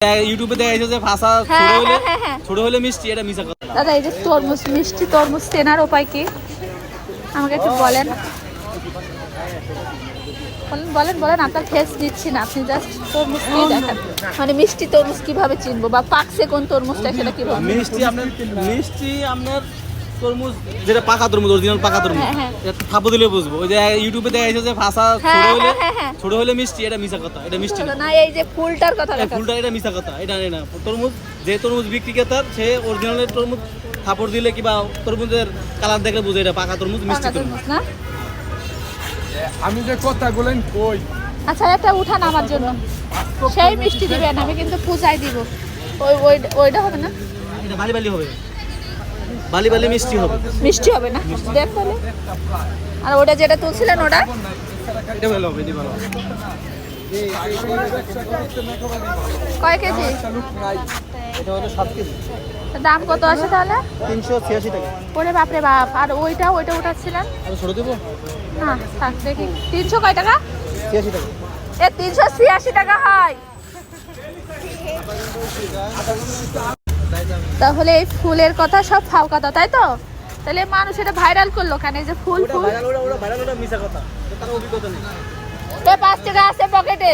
ইউটিউবে দেখা যাচ্ছে যে ভাষা হ্যাঁ, ছোট হলে হ্যাঁ, হ্যাঁ। ছোট হলে মিষ্টি এটা মিশা কথা দাদা এই যে তরমুজ মিষ্টি তরমুজ চেনার উপায় কি? আমাকে একটু বলেন। বলেন বলেন বলেন আপনার ফেস দিচ্ছি না আপনি জাস্ট তরমুজ দেখান। মানে মিষ্টি তরমুজ কীভাবে চিনবো বা পাকছে কোন তরমুজটা সেটা কীভাবে মিষ্টি আপনার মিষ্টি আপনার তরমুজ যেটা পাকা তরমুজ অরিজিনাল পাকা তরমুজ হ্যাঁ, হ্যাঁ। থাপো দিলে বুঝব। ওই যে ইউটিউবে দেখা যাচ্ছে যে ভাষা হ্যাঁ, ছোট হলে। ছোট হলে মিষ্টি এটা মিশা কথা এটা মিষ্টি না। না এই যে ফুলটার কথা ফুলটা এটা মিশা কথা এটা না। তরমুজ যে তরমুজ বিক্রি ক্রেতার সে অরিজিনালের তরমুজ থাপড় দিলে কিবা তরমুজের কালার দেখলে বুঝে এটা পাকা তরমুজ মিষ্টি তরমুজ। না? আমি যে কথা বলেন কই? আচ্ছা একটা উঠান আমার জন্য। সেই মিষ্টি দিবেন আমি কিন্তু পূজায় দিব। ওই ওই ওইটা হবে না? এটা বালি বালি হবে। বালি বালি মিষ্টি হবে। মিষ্টি হবে না? দেখ তাহলে। আর ওটা যেটা তুলছিলেন ওটা? এটা ভালো হবে এটা ভালো কয় কেজি? এটা হলো সাত কেজি। দাম কত আছে তাহলে? তিনশো ছিয়াশি টাকা। ওরে বাপরে বাপ আর ওইটা ওইটা উঠাচ্ছিলেন? ছোটো দেবো? না থাক দেখি। তিনশো কয় টাকা? ছিয়াশি টাকা। এ তিনশো ছিয়াশি টাকা হয়। তাহলে এই ফুলের কথা সব ফাও কথা তাই তো? তাহলে মানুষ এটা ভাইরাল করল কেন? এই যে ফুল ফুল। পাঁচ টাকা আছে পকেটে।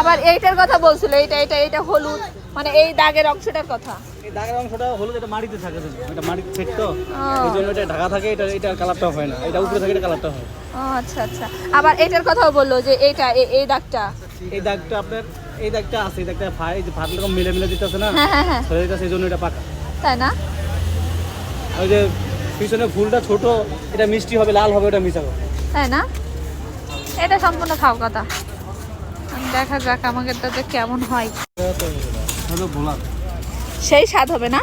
আবার এইটার কথা বলছিল এইটা এটা এটা হলুদ মানে এই দাগের অংশটার কথা। এই দাগের অংশটা হলুদ এটা মাটিতে থাকে এটা মাটিতে সেট তো। এই জন্য এটা ঢাকা থাকে এটা এটা কালারটা হয় না। এটা উপরে থাকে এটা কালারটা হয়। আচ্ছা আচ্ছা। আবার এইটার কথাও বলল যে এইটা এই- এই দাগটা। এই দাগটা আপনার এই দাগটা আছে এই দাগটা ফাই যে ফাট রকম মিলে মিলে দিতেছে না হ্যাঁ হ্যাঁ হ্যাঁ। ধরে দিতেছে এই জন্য এটা পাকা। তাই না? ওই যে পিছনে ফুলটা ছোট এটা মিষ্টি হবে লাল হবে এটা মিশা কথা তাই না? এটা সম্পূর্ণ খাও কথা। দেখা যাক আমাকে তাতে কেমন হয়। সেই স্বাদ হবে না?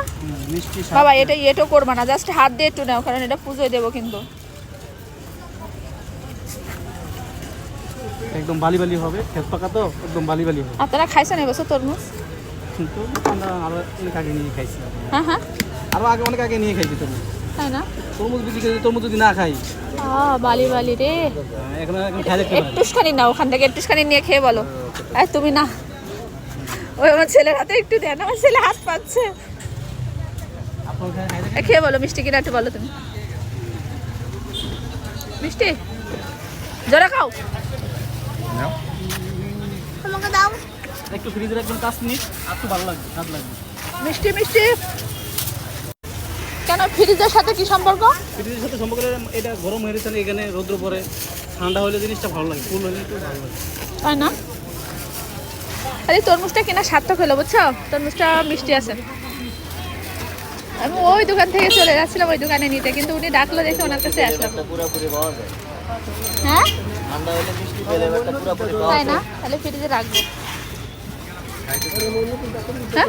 বাবা এটা এটো করবা না জাস্ট হাত দিয়ে একটু নাও কারণ এটা পুজোয় দেবো কিন্তু। একদম বালি বালি হবে। খেত পাকা তো একদম বালি বালি হবে। আপনারা খাইছেন এবছর তরমুজ? কিন্তু আমরা আরও অনেক আগে নিয়ে খাইছি। হ্যাঁ হ্যাঁ। আরও আগে অনেক আগে নিয়ে খাইছি তরমুজ। তাই না? তরমুজ বিক্রি করে তরমুজ যদি না খাই। আ, বালি বালি রে। এখন এখন খাই দেখতে একটুখানি নাও ওখান থেকে একটুখানি নিয়ে খেয়ে বলো। আর তুমি না। ওই আমার ছেলের হাতে একটু দেন আমার ছেলে হাত পাচ্ছে। খেয়ে বলো মিষ্টি কিনা একটু বলো তুমি। মিষ্টি? জোরে খাও। আমাকে দাও। একটু ফ্রিজের একদম কাজ নিয়ে আর একটু ভালো লাগবে স্বাদ লাগবে। মিষ্টি মিষ্টি। কেন ফ্রিজের সাথে কি সম্পর্ক? ফ্রিজের সাথে সম্পর্ক এটা গরম হয়ে গেছে এখানে রৌদ্র পরে ঠান্ডা হলে জিনিসটা ভালো লাগে। ফুল হলে একটু ভালো লাগে। তাই না? আরে তরমুজটা কেনা সার্থক হলো বুঝছ? তরমুজটা মিষ্টি আছে। আমি ওই দোকান থেকে চলে যাচ্ছিলাম ওই দোকানে নিতে কিন্তু উনি ডাকলো দেখে ওনার কাছে আসলাম। পুরোপুরি পাওয়া যায়। হ্যাঁ? তাই না? তাহলে ফ্রিজে রাখব। হ্যাঁ?